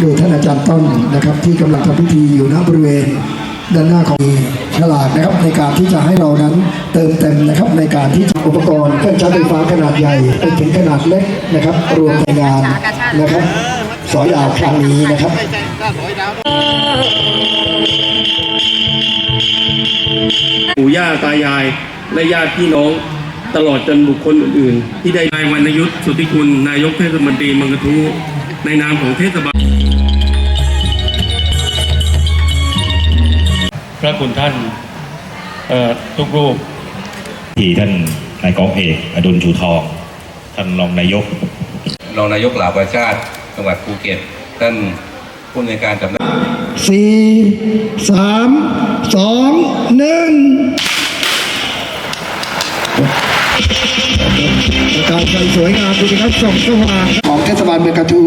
โดยท่านอาจารย์ต้นนะครับ ที่กำลังทำพิธีอยู่ณบริเวณด้านหน้าของฉลากนะครับ ในการที่จะให้เรานั้นเติมเต็มนะครับในการที่จะอุปกรณ์เครื่องใช้ไฟฟ้าขนาดใหญ่ไปถึงขนาดเล็กนะครับ รวมในงานนะครับสอยดาวครั้งนี้นะครับปู่ย่าตายายและญาติพี่น้องตลอดจนบุคคลอื่นๆ ที่ได้นายวรรณยุทธ์สุทธิคุณนายกเทศมนตรีเมืองกระทู้ ในนามของเทศบาลพระคุณท่านเอ่อทุกรูปที่ท่านนายกองเอกอดุลชูทอง ท่านรองนายก รองนายกเหล่าประชาติจังหวัดภูเก็ต ท่านผู้อำนวยการสำนักสี่สามสองหนึ่ง การไฟสวยงามดูสิครับส่องสว่างของเทศบาลเมืองกระทู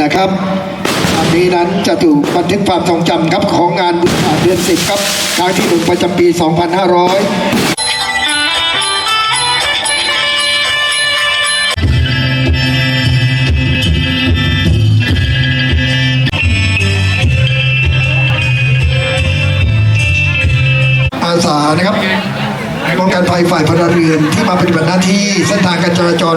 นะครับอันนี้นั้นจะถูกบันทึกความทรงจำครับของงานบุญศาสตร์เดือนสิบครับครั้งที่หนึ่งประจำปี 2500อาสานะครับ กองการไฟฝ่ายพลเรือนที่มาปฏิบัติหน้าที่เส้นทางการจราจร